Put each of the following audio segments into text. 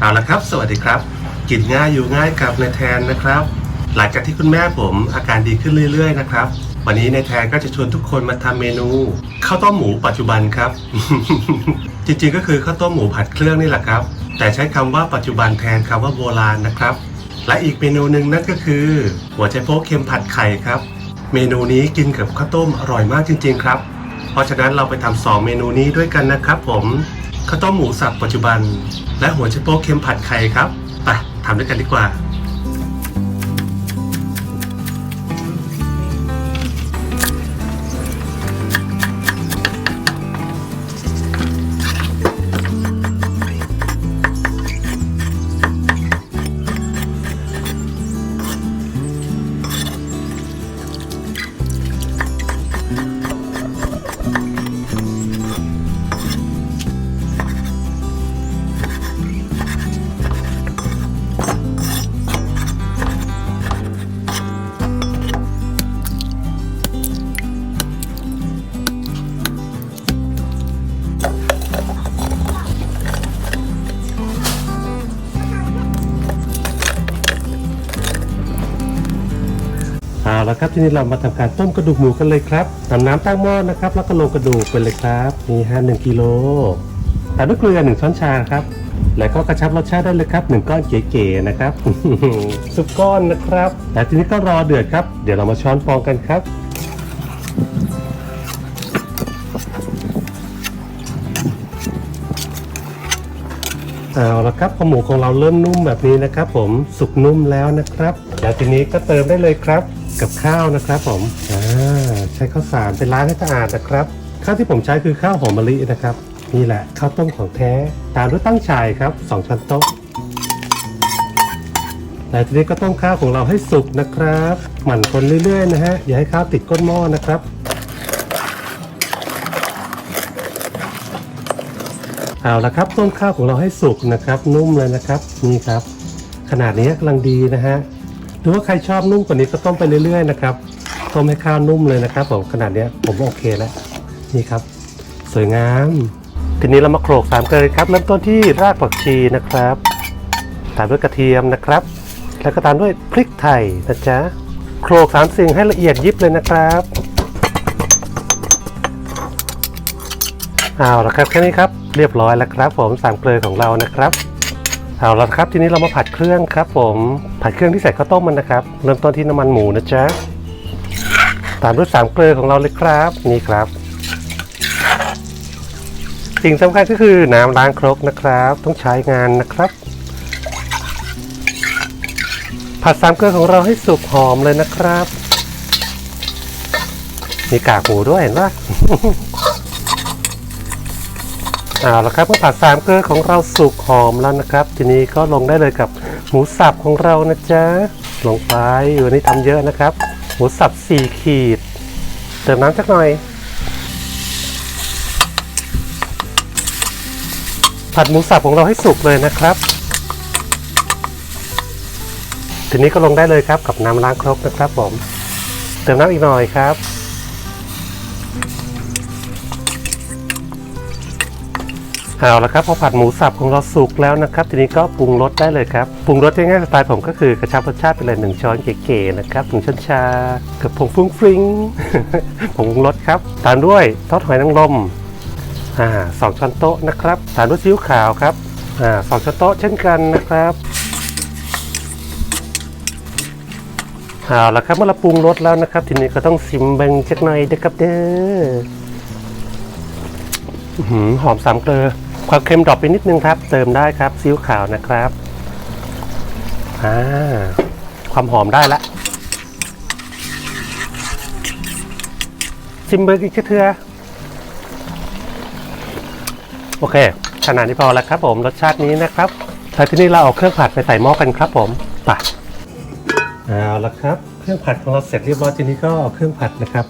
เอาละครับ สวัสดีครับ กินง่ายอยู่ง่ายกับนายแทนนะครับ หลังจากที่คุณแม่ผมอาการดีขึ้นเรื่อยๆนะครับ วันนี้นายแทนก็จะชวนทุกคนมาทำเมนูข้าวต้มหมูปัจจุบันครับ จริงๆก็คือข้าวต้มหมูผัดเครื่องนี่แหละครับ แต่ใช้คำว่าปัจจุบันแทนคำว่าโบราณนะครับ และอีกเมนูหนึ่งนั่นก็คือ หัวใจโป๊กเค็มผัดไข่ครับ เมนูนี้กินกับข้าวต้มอร่อยมากจริง ๆ ครับ เพราะฉะนั้นเราไปทำสองเมนูนี้ด้วยกันนะครับ ผม ข้าวต้มหมูสับปัจจุบัน และหัวไชโป๊กเค็มผัดไข่ครับไปทำด้วยกันดีกว่า เอาละครับทีนี้เรามาทำการต้มกระดูกหมูกันเลยครับนำน้ำตั้งหม้อนะครับ แล้วก็ลงกระดูกไปเลยครับนี่ฮะหนึ่งกิโลตามด้วยเกลือหนึ่งช้อนชาครับ แล้วก็กระชับรสชาติได้เลยครับหนึ่งก้อนเก๋ๆนะครับซุปก้อนนะครับแต่ทีนี้ก็รอเดือดครับ เดี๋ยวเรามาช้อนฟองกันครับเอาละครับพอหมูของเราเริ่มนุ่มแบบนี้นะครับ ผมสุกนุ่มแล้วนะครับแล้วทีนี้ก็เติมได้เลยครับ กับข้าวนะครับผมอ่าใช้ข้าวสารไปล้างให้สะอาดนะครับ ข้าวที่ผมใช้คือข้าวหอมมะลินะครับนี่แหละข้าวต้มของแท้ตามด้วยตั้งฉายครับสองช้อนโต๊ะแต่ทีนี้ก็ต้มข้าวของเราให้สุกนะครับ หมั่นคนเรื่อยๆนะฮะอย่าให้ข้าวติดก้นหม้อนะครับเอาละครับต้มข้าวของเราให้สุกนะครับ นุ่มเลยนะครับนี่ครับ ขนาดนี้กำลังดีนะฮะ รือว่าใครชอบนุ่มกว่านี้ก็ต้มไปเรื่อยๆนะครับต้มให้ข้าวนุ่มเลยนะครับผมขนาดเนี้ยผมโอเคแล้วนี่ครับ สวยงาม ทีนี้เรามาโขลกสามเกลือครับเริ่มต้นที่รากผักชีนะครับ ตามด้วยกระเทียมนะครับ แล้วก็ตามด้วยพริกไทยนะจ๊ะโขลกสามสิ่งให้ละเอียดยิบเลยนะครับเอาละครับแค่นี้ครับเรียบร้อยแล้วครับผมสามเกลือของเรานะครับ เอาละครับทีนี้เรามาผัดเครื่องครับ ผมผัดเครื่องที่ใส่ข้าวต้มมันนะครับ เริ่มต้นที่น้ำมันหมูนะจ๊ะตามด้วยสามเกลือของเราเลยครับนี่ครับสิ่งสำคัญก็คือน้ำล้างครกนะครับ ต้องใช้งานนะครับ ผัดสามเกลือของเราให้สุกหอมเลยนะครับ มีกากหมูด้วยเห็นปะ เอาละครับเมื่อผัดสามเกลือของเราสุกหอมแล้วนะครับ ทีนี้ก็ลงได้เลยกับหมูสับของเรานะจ๊ะลงไปวันนี้ทำเยอะนะครับ หมูสับสี่ขีด เติมน้ำสักหน่อย ผัดหมูสับของเราให้สุกเลยนะครับ ทีนี้ก็ลงได้เลยครับกับน้ำล้างครกนะครับผม เติมน้ำอีกหน่อยครับ เอาละครับพอผัดหมูสับของเราสุกแล้วนะครับ ทีนี้ก็ปรุงรสได้เลยครับปรุงรสง่ายๆสไตล์ผมก็คือกระชับรสชาติไปเลยหนึ่งช้อนเก๋ๆนะครับหนึ่งช้อนชากับผงฟุ้งฟริ้งผงปรุงรสครับ ตามด้วยทอดหอยนางรมอ่าสองช้อนโต๊ะนะครับตามด้วยซีอิ๊วขาวครับอ่าสองช้อนโต๊ะเช่นกันนะครับเอาละครับเมื่อเราปรุงรสแล้วนะครับ ทีนี้ก็ต้องซิมเบงจักหน่อยเด้อครับเด้อหือหอมสามเกลือ ความเค็มดรอปไปนิดนึงครับ เติมได้ครับซีอิ๊วขาวนะครับอ่าความหอมได้ละซิมเบอร์อีกเทือโอเคขนาดนี้พอแล้วครับผมรสชาตินี้นะครับแล้วทีนี้เราเอาเครื่องผัดไปใส่หม้อกันครับผมไปเอาละครับ เครื่องผัดของเราเสร็จเรียบร้อยทีนี้ก็เอาเครื่องผัดนะครับ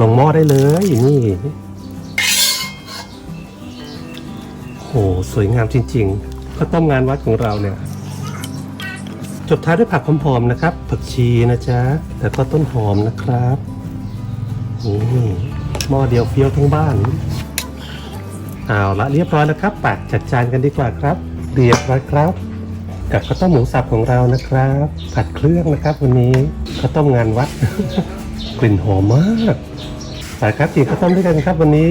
ลงหม้อได้เลยนี่ สวยงามจริงๆข้าวต้มงานวัดของเราเนี่ย จบท้ายด้วยผักหอมๆนะครับ ผักชีนะจ๊ะแล้วก็ต้นหอมนะครับนี่หม้อเดียวเฟี้ยวทั้งบ้านเอาละเรียบร้อยแล้วครับปากจัดจานกันดีกว่าครับ เรียบร้อยครับ กับข้าวต้มหมูสับของเรานะครับ ผัดเครื่องนะครับ วันนี้ข้าวต้มงานวัด กลิ่นหอมมากไปครับกินข้าวต้มด้วยกันครับวันนี้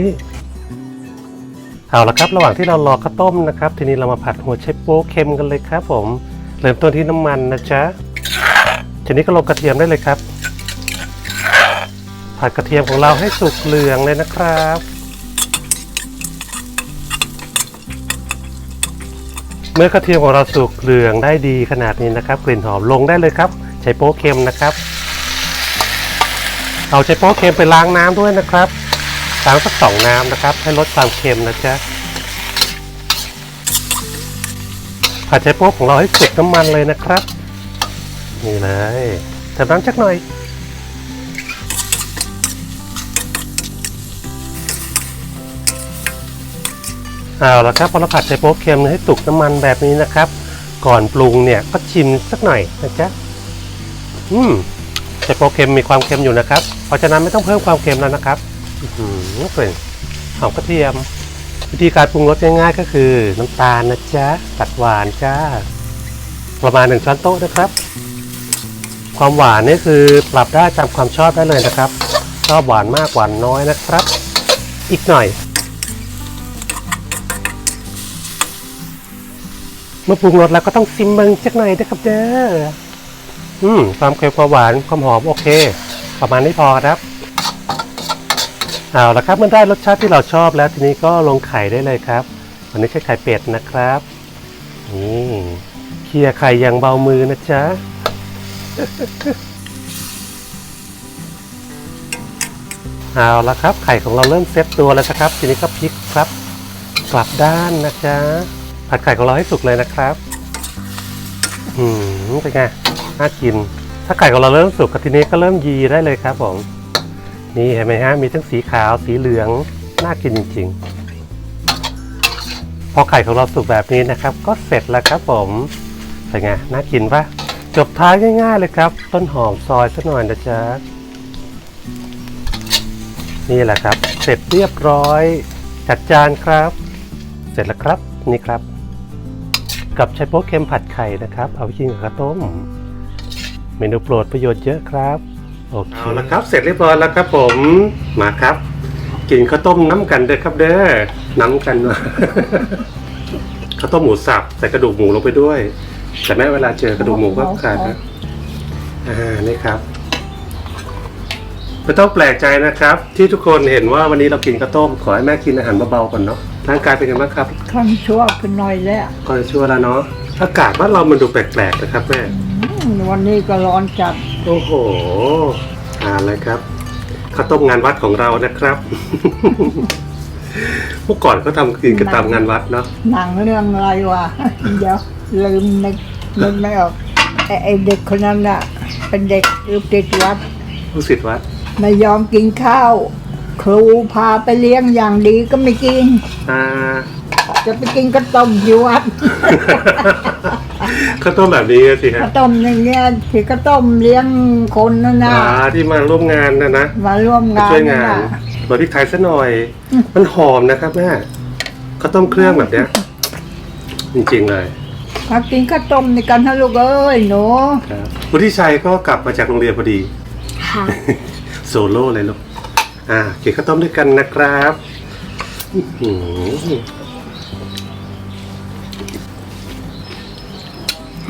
เอาละครับ ระหว่างที่เรารอข้าวต้มนะครับ ทีนี้เรามาผัดหัวไชโป๊เค็มกันเลยครับ ผมเริ่มต้นที่น้ำมันนะจ๊ะทีนี้ก็ลงกระเทียมได้เลยครับ ผัดกระเทียมของเราให้สุกเหลืองเลยนะครับ เมื่อกระเทียมของเราสุกเหลืองได้ดีขนาดนี้นะครับ กลิ่นหอมลงได้เลยครับ ใช้โป๊เค็มนะครับ เอาใช้โป๊เค็มไปล้างน้ำด้วยนะครับ ล้างสักสองน้ำนะครับ ให้ลดความเค็มนะจ๊ะผัดใช้โป๊ของเราให้สุกน้ำมันเลยนะครับ นี่เลยเติมน้ำจักหน่อย เอาละครับพอเราผัดใส่โป๊เค็มให้สุกน้ำมันแบบนี้นะครับ ก่อนปรุงเนี่ยก็ชิมสักหน่อยนะจ๊ะอืมใส่โป๊เค็มมีความเค็มอยู่นะครับ เพราะฉะนั้นไม่ต้องเพิ่มความเค็มแล้วนะครับ อื้อหือกลิ่นหอมกระเทียม วิธีการปรุงรสง่ายๆก็คือ น้ำตาลนะจ๊ะตัดหวานจ้า ประมาณหนึ่งช้อนโต๊ะนะครับ ความหวานนี่คือปรับได้ตามความชอบได้เลยนะครับ ชอบหวานมากหวานน้อยนะครับ อีกหน่อยเมื่อปรุงรสแล้วก็ต้องซิมเบิงจักหน่อยนะครับเด้อ อืม ความเค็มความหวานความหอมโอเค ประมาณนี้พอครับ เอาละครับเมื่อได้รสชาติที่เราชอบแล้วทีนี้ก็ลงไข่ได้เลยครับ วันนี้ใช้ไข่เป็ดนะครับนี่เคี่ยไข่อย่างเบามือนะจ๊ะเอาละครับ ไข่ของเราเริ่มเซ็ตตัวแล้วนะครับ ทีนี้ก็พลิกครับ กลับด้านนะจ๊ะผัดไข่ของเราให้สุกเลยนะครับอืมเป็นไงน่ากิน ถ้าไข่ของเราเริ่มสุกทีนี้ก็เริ่มยีได้เลยครับผม นี่เห็นไหมฮะ มีทั้งสีขาวสีเหลือง น่ากินจริง ๆ พอไข่ของเราสุกแบบนี้นะครับ ก็เสร็จแล้วครับผมเป็นไง น่ากินปะจบท้ายง่ายๆเลยครับ ต้นหอมซอยสักหน่อยนะจ๊ะ นี่แหละครับ เสร็จเรียบร้อย จัดจานครับ เสร็จแล้วครับ นี่ครับ กับไชโป๊เค็มผัดไข่นะครับ เอาไปกินกับข้าวต้ม เมนูโปรดประโยชน์เยอะครับ โอเคเอาละครับ เสร็จเรียบร้อยแล้วครับผม มาครับ กินข้าวต้มน้ำกันเด้อครับเด้อ น้ำกันข้าวต้มหมูสับใส่กระดูกหมูลงไปด้วย แต่แม่เวลาเจอกระดูกหมูก็ขาดนะอ่า นี่ครับไม่ต้องแปลกใจนะครับ ที่ทุกคนเห็นว่าวันนี้เรากินข้าวต้ม ขอให้แม่กินอาหารเบาๆก่อนเนาะร่างกายเป็นไงบ้างครับข้างชั่วขึ้นหน่อยแล้วก็ชั่วแล้วเนาะ อากาศบ้านเรามันดูแปลกๆนะครับแม่อืมวันนี้ก็ร้อนจัดโอ้โหอ่านเลยครับข้าวต้มงานวัดของเรานะครับเมื่อก่อนเขาทำกินกันตามงานวัดเนาะหนังเรื่องอะไรวะ เดี๋ยวลืมนึกนึกไม่ออกไอ้ไอ้เด็กคนนั้นน่ะ เป็นเด็กรูปติดวัดผู้สิทธิ์วัดไม่ยอมกินข้าว ครูพาไปเลี้ยงอย่างดีก็ไม่กินอ่า จะไปกินกระต้มอยู่วัดข้าวต้มแบบนี้สิกฮะระต้มอย่างเงี้ยที่กระต้มเลี้ยงคนนั่นนะอ่าที่มาร่วมงานนะนะมาร่วมมางานช่วยงานน่ะโรยพริกไทยซะหน่อย มันหอมนะครับแม่ข้าวต้มเครื่องแบบเนี้ยจริงๆเลยมากินข้าวต้มในกันฮะลูกเอ้ยหนูครับวุฒิชัยก็กลับมาจากโรงเรียนพอดีค่ะโซโล่เลยลูกอ่ากินข้าวต้มด้วยกันนะครับ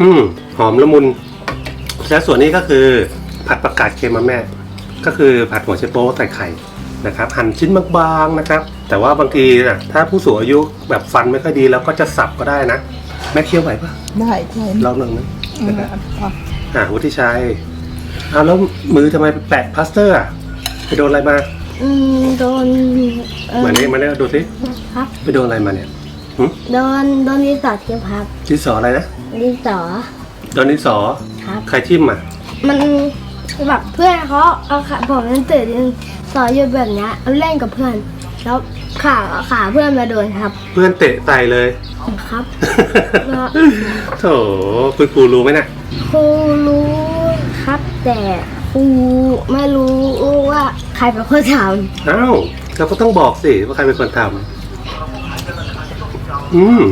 อื้อหืออืมหอมละมุนและส่วนนี้ก็คือผัดประกาศเค็มมาแม่ ก็คือผัดหัวไชโป๊ใส่ไข่นะครับ หั่นชิ้นบางๆนะครับ แต่ว่าบางทีนะถ้าผู้สูงอายุแบบฟันไม่ค่อยดีแล้วก็จะสับก็ได้นะ แม่เคี้ยวไหวปะได้ใช่ลองหนึ่งนะเออนะครับเอาอ่าวุฒิชัยอ้าวแล้วมือทำไมไปแปะพลาสเตอร์อะไปโดนอะไรมาอืมโดนเอ่อเหมือนนี้มาเนี่ยดูสิครับไปโดนอะไรมาเนี่ยหึโดนโดนดินสอเทียมครับดินสออะไรนะ ดินสอโดนดินสอครับ ใครทิ่มอะมันแบบเพื่อนเขาเอาขาผมนั่นตื่นดินสออยู่แบบเนี้ยเล่นกับเพื่อน แล้วขาขาเพื่อนมาโดนครับเพื่อนเตะไตเลย ครับ แล้ว โถคุณครูรู้ไหมนะครูรู้ครับ แต่ครูไม่รู้ว่าใครเป็นคนทอ้าวเราก็ต้องบอกสิว่าใครเป็นคนทำอืม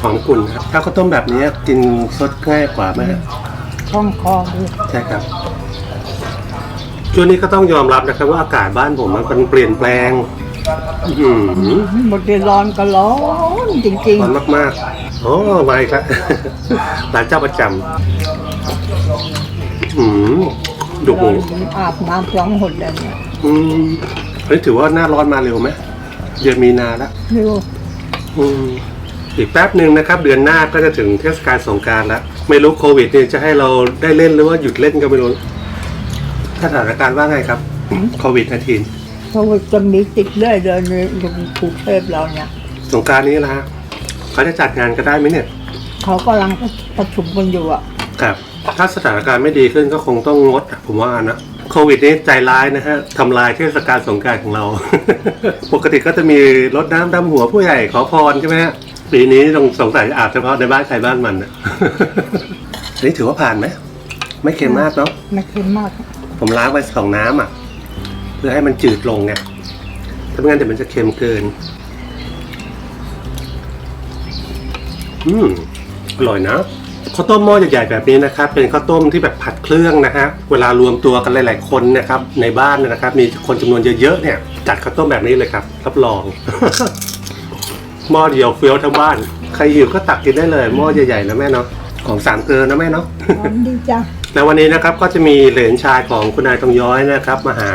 หอมกลุ่นครับถ้าข้าวต้มแบบนี้กินสดง่ายกว่าไหมฮะคล่องคอดีใช่ครับ ช่วงนี้ก็ต้องยอมรับนะครับว่าอากาศบ้านผมมันเปลี่ยนแปลง อือหือหมดเดือนร้อนก็ร้อนจริงร้อนมากๆโอ้มาอีกแล้ว ร้านเจ้าประจำอืมๆดุหมูอาบน้ำร้องหดเลยเนี่ยอืมเฮ้ยถือว่าหน้าร้อนมาเร็วไหมเดือนมีนาแล้วเร็วอืม อีกแป๊บหนึ่งนะครับ เดือนหน้าก็จะถึงเทศกาลสงกรารแล้ว ไม่รู้โควิดเนี่ยจะให้เราได้เล่นหรือว่าหยุดเล่นก็ไม่รู้สถานการณ์ว่าไงครับ โควิดนาทีเพราะว่าจะมีติดเรื่อยเลยในกรุงเทพเราเนี่ยสงกรารนี้นะฮะเขาจะจัดงานก็ได้ไหมเนี่ย เขากำลังประชุมกันอยู่อะ ครับ ถ้าสถานการณ์ไม่ดีขึ้นก็คงต้องงดอะผมว่านะ โควิดนี้ใจร้ายนะฮะทำลายเทศกาลสงกรารของเรา ปกติก็จะมีรดน้ำดำหัวผู้ใหญ่ขอพรใช่ไหมฮะ ปีนี้ต้องสงสัยอาบเฉพาะในบ้านใครบ้านมันนะ อันนี้ถือว่าผ่านไหม ไม่เค็มมากเนาะ ไม่เค็มมากผมล้างไปสองน้ำอะ เพื่อให้มันจืดลงไงถ้าไม่งั้นเดี๋ยวมันจะเค็มเกิน อืมอร่อยนะข้าวต้มหม้อใหญ่ๆแบบนี้นะครับ เป็นข้าวต้มที่แบบผัดเครื่องนะฮะเวลารวมตัวกันหลายๆคนนะครับ ในบ้านเนยนะครับ มีคนจำนวนเยอะๆเนี่ย จัดข้าวต้มแบบนี้เลยครับ รับรอง หม้อเดียวเฟี้ยวทั้งบ้าน ใครหิวก็ตักกินได้เลยหม้อใหญ่ๆนะแม่เนาะของสามเกลือนะแม่เนาะ หอมดีจ้ะแล้ววันนี้นะครับก็จะมีเหลนชายของคุณนายทองย้อยนะครับมาหา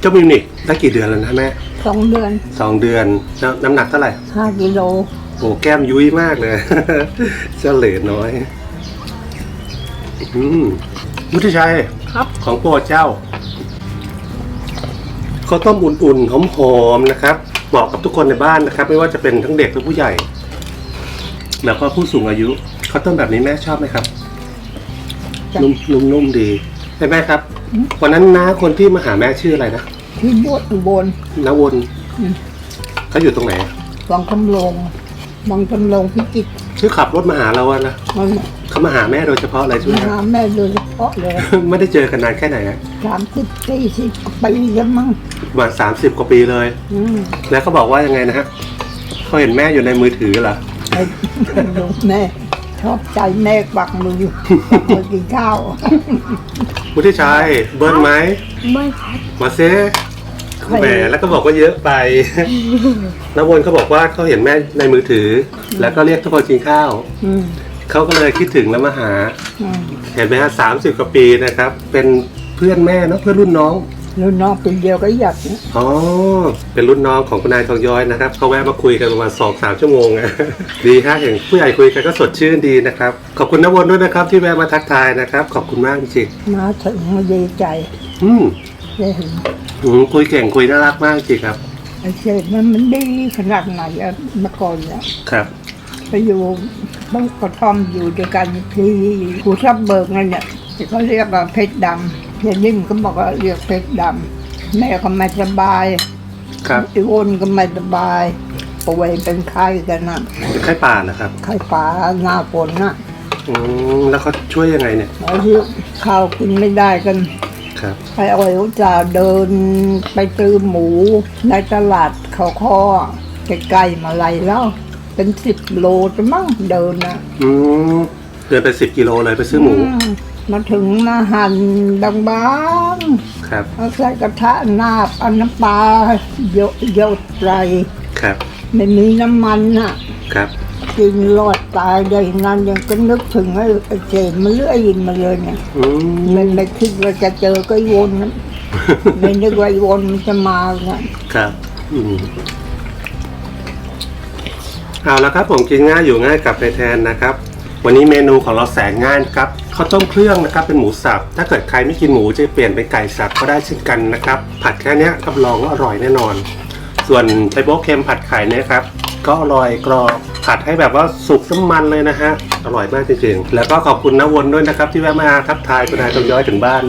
เจ้ามิวนิกได้กี่เดือนแล้วนะแม่สองเดือนสองเดือนแล้วน้ำหนักเท่าไหร่ห้ากิโลโอ้แก้มยุ้ยมากเลย เจ้าเหลนน้อย อืมวุฒิชัยครับ ของโปรดเจ้าข้าวต้มอุ่นๆหอมๆนะครับ เหมาะกับทุกคนในบ้านนะครับ ไม่ว่าจะเป็นทั้งเด็กและผู้ใหญ่ แล้วก็ผู้สูงอายุข้าวต้มแบบนี้แม่ชอบไหมครับ จ้ะ นุ่มนุ่มนุ่มดีใช่ไหมครับ วันนั้นน้าคนที่มาหาแม่ชื่ออะไรนะที่ยอดอุบล น้าวนอืม เขาอยู่ตรงไหนบางกำลงบางกำลงพิจิตรชื่อขับรถมาหาเราอะนะมันเขามาหาแม่โดยเฉพาะอะไรใช่ไหมมาครับ หา แม่โดยเฉพาะเลย ไม่ได้เจอกันนานแค่ไหนอะสามสิบสี่สิบปีแล้วมั้งประ มาณสามสิบกว่าปีเลย อืมแล้วเขาบอกว่ายังไงนะฮะเขาเห็นแม่อยู่ในมือถือเหรอ ไอ้ลูกแม่ชอบใจแม่ปักมือปักมือกินข้าววุฒิชัยเบิ้ลไหมเบิ้ลครับมาเซ่แหมแล้วก็บอกว่าเยอะไปน้าวนเขาบอกว่าเขาเห็นแม่ในมือถือ แล้วก็เรียกทุกคนกินข้าว อืมเขาก็เลยคิดถึงแล้วมาหา อืม เห็นไหมฮะสามสิบกว่าปีนะครับ เป็นเพื่อนแม่เนอะเพื่อนรุ่นน้อง รุ่นน้องเป็นเดียวก็อยากนะอ๋อ เป็นรุ่นน้องของคุณนายทองย้อยนะครับเขาแวะมาคุยกันประมาณสองสามชั่วโมงอะ ดีฮะเห็นผู้ใหญ่คุยกันก็สดชื่นดีนะครับ ขอบคุณนวนด้วยนะครับ ที่แวะมาทักทายนะครับ ขอบคุณมากจริงมาถึงดีใจๆอืมได้เห็นอืมคุยเก่งคุยน่ารักมากจริงครับ ไอ้เศษมันมันดีขนาดไหนอะเมื่อก่อนเนี่ยครับ ไปอยู่บ้านกระท่อมอยู่ด้วยกันที่ภูทับเบิกนั่นเนี่ยที่เขาเรียกว่าเพชรดำ เดี๋ยวนี้มันก็บอกว่าเรียกเพชรดำแม่ก็ไม่สบายครับอีโอนก็ไม่สบายป่วยเป็นไข้กันนะเป็นไข้ป่านะครับ ไข้ป่าหน้าฝนนะอืมแล้วเขาช่วยยังไงเนี่ยแล้วที่ข้าวกินไม่ได้กัน ครับไปเอาไว้จะเดินไปซื้อหมูในตลาดเขาข้อใกล้ๆมาลัยแล้วเป็นสิบโลจะมั้งเดินนะอืมเดินไปสิบกิโลเลยไปซื้อหมู มมาถึงมาหั่นบางครับๆเอาใส่กระทะนาบเอาน้ำปลาโยโยดใส่ครับ ไม่มีน้ำมันน่ะ ครับ กินรอดตายได้นั้นยังก็นึกถึงไอ้ไอ้เจนมันเลื่อยมาเลยเนี่ยอืมไม่ไม่คิดว่าจะเจอก็ไอ้วนนะไม่นึกว่าไอ้วนมันจะมาเนี่ยครับอืมเอาละครับผมกินง่ายอยู่ง่ายกับในแทนนะครับ วันนี้เมนูของเราแสนง่ายนะครับข้าวต้มเครื่องนะครับเป็นหมูสับ ถ้าเกิดใครไม่กินหมูจะเปลี่ยนเป็นไก่สับก็ได้เช่นกันนะครับ ผัดแค่เนี้ยรับรองว่าอร่อยแน่นอน ส่วนไชโป๊กเค็มผัดไข่เนี่ยครับก็อร่อยกรอบผัดให้แบบว่าสุกน้ำมันเลยนะฮะอร่อยมากจริงๆแล้วก็ขอบคุณน้าวนด้วยนะครับ ที่แวะมาทักทายคุณนายตองย้อยถึงบ้าน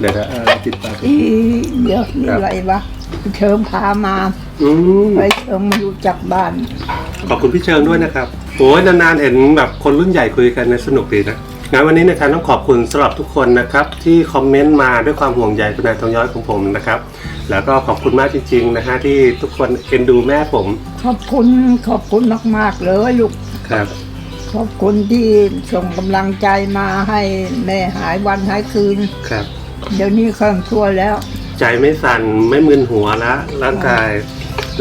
เดี๋ยวนะเออติดตามอีเดี๋ยวนี่อะไรวะเชิญพามาอืมไปเชิญมารู้จักบ้าน ขอบคุณพี่เชิงด้วยนะครับ โอ้ยนานๆเห็นแบบคนรุ่นใหญ่คุยกันในยสนุกดีนะงั้นวันนี้นะครับต้องขอบคุณสำหรับทุกคนนะครับที่คอมเมนต์มาด้วยความห่วงใยคุณนายทองย้อยของผมนะครับ แล้วก็ขอบคุณมากจริงๆนะฮะที่ทุกคนเอ็นดูแม่ผมขอบคุณขอบคุณมากๆเลยลูกคครับ ขอบคุณที่ส่งกำลังใจมาให้แม่หายวันหายคืน ครับ เดี๋ยวนี้เครื่องทั่วแล้ว ใจไม่สั่นไม่มึนหัวละร่างกาย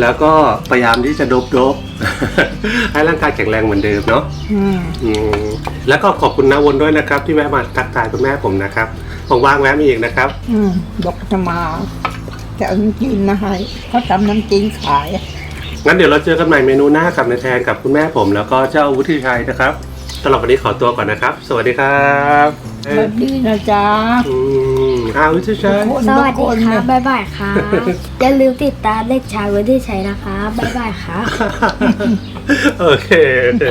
แล้วก็พยายามที่จะโดบโดบให้ร่างกายแข็งแรงเหมือนเดิมเนาะอืมอืมแล้วก็ขอบคุณนาวนด้วยนะครับ ที่แวะมาทักทายคุณแม่ผมนะครับผมว่างแวะมาอีกนะครับ อืมดอกจะมาจะเอาน้ำจีนมาให้เขาทำน้ำจีนขาย งั้นเดี๋ยวเราเจอกันใหม่เมนูหน้ากับนายแทนกับคุณแม่ผม แล้วก็เจ้าวุฒิชัยนะครับสำหรับวันนี้ขอตัวก่อนนะครับ สวัสดีครับสวัสดีนะจ๊ะ อืมอาวุฒิชัยทุกคนสวัสดีทุกคนค่ะเนี่ยบ๊ายบายค่ะอย่าลืมติดตามเด็กชายวุฒิชัยนะคะบ๊ายบายค่ะโอเคโอเค